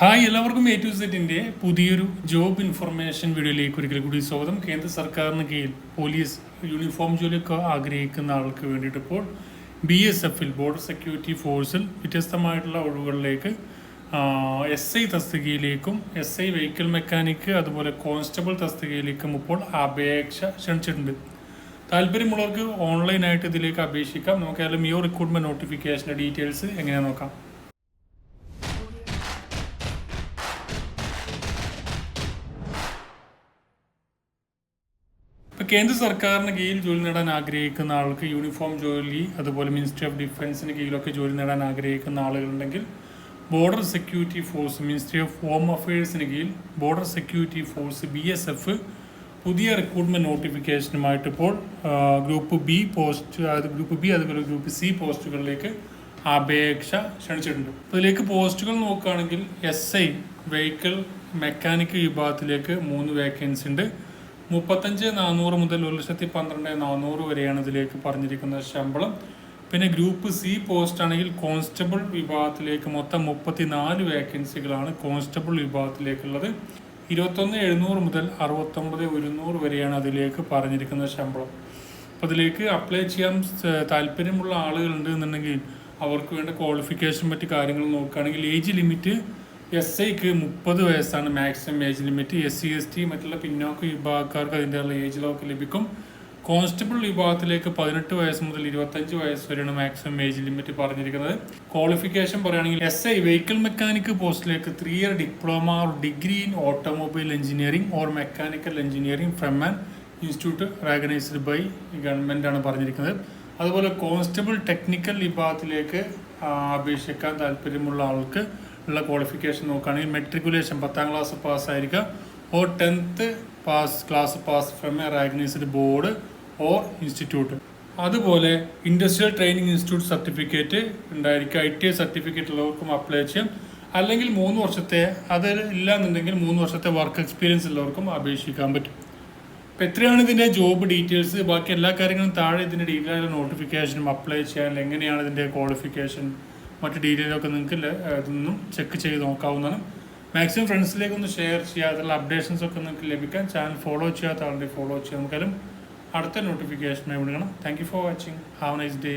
Hi എല്ലാവർക്കും A to സെറ്റിന്റെ പുതിയൊരു ജോബ് ഇൻഫർമേഷൻ വീഡിയോയിലേക്ക് ഒരിക്കൽ കൂടി സ്വാഗതം. കേന്ദ്ര സർക്കാരിന് കീഴിൽ പോലീസ് യൂണിഫോം ജോലിയൊക്കെ ആഗ്രഹിക്കുന്ന ആൾക്ക് വേണ്ടിയിട്ട് ഇപ്പോൾ ബി എസ് എഫിൽ ബോർഡർ സെക്യൂരിറ്റി ഫോഴ്സിൽ വ്യത്യസ്തമായിട്ടുള്ള ഒഴിവുകളിലേക്ക് എസ് ഐ തസ്തികയിലേക്കും എസ് ഐ വെഹിക്കിൾ മെക്കാനിക്ക് അതുപോലെ കോൺസ്റ്റബിൾ തസ്തികയിലേക്കും ഇപ്പോൾ അപേക്ഷ ക്ഷണിച്ചിട്ടുണ്ട്. താല്പര്യമുള്ളവർക്ക് ഓൺലൈനായിട്ട് ഇതിലേക്ക് അപേക്ഷിക്കാം. നമുക്ക് ഏതായാലും ഈ റിക്രൂട്ട്മെന്റ് നോട്ടിഫിക്കേഷന്റെ ഡീറ്റെയിൽസ് എങ്ങനെയാണെന്ന് നോക്കാം. കേന്ദ്ര സർക്കാരിന് കീഴിൽ ജോലി നേടാൻ ആഗ്രഹിക്കുന്ന ആൾക്ക് യൂണിഫോം ജോലി അതുപോലെ മിനിസ്ട്രി ഓഫ് ഡിഫൻസിന് കീഴിലൊക്കെ ജോലി നേടാൻ ആഗ്രഹിക്കുന്ന ആളുകളുണ്ടെങ്കിൽ border security force ministry of home അഫയേഴ്സിന് കീഴിൽ border security force B S F പുതിയ റിക്രൂട്ട്മെന്റ് നോട്ടിഫിക്കേഷനുമായിട്ട് ഇപ്പോൾ ഗ്രൂപ്പ് ബി പോസ്റ്റ് അതായത് ഗ്രൂപ്പ് ബി അതുപോലെ ഗ്രൂപ്പ് സി പോസ്റ്റുകളിലേക്ക് അപേക്ഷ ക്ഷണിച്ചിട്ടുണ്ട്. അതിലേക്ക് പോസ്റ്റുകൾ നോക്കുകയാണെങ്കിൽ എസ് ഐ വെഹിക്കിൾ മെക്കാനിക് വിഭാഗത്തിലേക്ക് മൂന്ന് വേക്കൻസി ഉണ്ട്. മുപ്പത്തഞ്ച് നാനൂറ് മുതൽ ഒരു ലക്ഷത്തി പന്ത്രണ്ട് നാനൂറ് വരെയാണ് ഇതിലേക്ക് പറഞ്ഞിരിക്കുന്ന ശമ്പളം. പിന്നെ ഗ്രൂപ്പ് സി പോസ്റ്റ് ആണെങ്കിൽ കോൺസ്റ്റബിൾ വിഭാഗത്തിലേക്ക് മൊത്തം മുപ്പത്തി നാല് വേക്കൻസികളാണ് കോൺസ്റ്റബിൾ വിഭാഗത്തിലേക്കുള്ളത്. ഇരുപത്തൊന്ന് എഴുന്നൂറ് മുതൽ അറുപത്തൊമ്പത് ഒരുന്നൂറ് വരെയാണ് അതിലേക്ക് പറഞ്ഞിരിക്കുന്ന ശമ്പളം. അപ്പോൾ അതിലേക്ക് അപ്ലൈ ചെയ്യാൻ താല്പര്യമുള്ള ആളുകളുണ്ട് എന്നുണ്ടെങ്കിൽ അവർക്ക് വേണ്ട ക്വാളിഫിക്കേഷൻ മറ്റു കാര്യങ്ങൾ നോക്കുകയാണെങ്കിൽ ഏജ് ലിമിറ്റ് എസ് ഐക്ക് മുപ്പത് വയസ്സാണ് maximum age limit S C S T മറ്റുള്ള പിന്നോക്ക വിഭാഗക്കാർക്ക് അതിന്റെയുള്ള ഏജ് ലോക്ക് ലഭിക്കും. കോൺസ്റ്റബിൾ വിഭാഗത്തിലേക്ക് പതിനെട്ട് വയസ്സ് മുതൽ ഇരുപത്തഞ്ച് വയസ്സ് വരെയാണ് മാക്സിമം ഏജ് ലിമിറ്റ് പറഞ്ഞിരിക്കുന്നത്. ക്വാളിഫിക്കേഷൻ പറയുകയാണെങ്കിൽ എസ് ഐ വെഹിക്കിൾ മെക്കാനിക് പോസ്റ്റിലേക്ക് three year diploma or degree in automobile engineering or mechanical engineering from an institute recognised by government ആണ് പറഞ്ഞിരിക്കുന്നത്. അതുപോലെ കോൺസ്റ്റബിൾ ടെക്നിക്കൽ വിഭാഗത്തിലേക്ക് അപേക്ഷിക്കാൻ താല്പര്യമുള്ള ആൾക്ക് ഉള്ള ക്വാളിഫിക്കേഷൻ നോക്കുകയാണെങ്കിൽ മെട്രിക്കുലേഷൻ പത്താം class പാസ്സായിരിക്കുക or tenth pass class pass from a recognised board or institute അതുപോലെ ഇൻഡസ്ട്രിയൽ ട്രെയിനിങ് ഇൻസ്റ്റിറ്റ്യൂട്ട് സർട്ടിഫിക്കറ്റ് ഉണ്ടായിരിക്കുക. ഐ ടി ഐ സർട്ടിഫിക്കറ്റ് ഉള്ളവർക്കും അപ്ലൈ ചെയ്യാം. അല്ലെങ്കിൽ മൂന്ന് വർഷത്തെ അത് ഇല്ല എന്നുണ്ടെങ്കിൽ മൂന്ന് വർഷത്തെ വർക്ക് എക്സ്പീരിയൻസ് ഉള്ളവർക്കും അപേക്ഷിക്കാൻ പറ്റും. അപ്പം എത്രയാണ് ഇതിന്റെ ജോബ് ഡീറ്റെയിൽസ് ബാക്കി എല്ലാ കാര്യങ്ങളും താഴെ ഇതിന്റെ ഡീറ്റെയിൽ നോട്ടിഫിക്കേഷനും അപ്ലൈ ചെയ്യാൻ എങ്ങനെയാണ് ഇതിന്റെ ക്വാളിഫിക്കേഷൻ മറ്റ് ഡീറ്റെയിലൊക്കെ നിങ്ങൾക്ക് ഇതൊന്നും ചെക്ക് ചെയ്ത് നോക്കാവുന്നതാണ്. മാക്സിമം ഫ്രണ്ട്സിലേക്ക് ഒന്ന് ഷെയർ ചെയ്യുക അതിലുള്ള അപ്ഡേഷൻസ് ഒക്കെ നിങ്ങൾക്ക് ലഭിക്കാൻ ചാനൽ ഫോളോ ചെയ്യാത്ത ആളുടെ ഫോളോ ചെയ്യാം. നമുക്കാലും അടുത്ത നോട്ടിഫിക്കേഷനായി വിളിക്കണം thank you for watching have nice day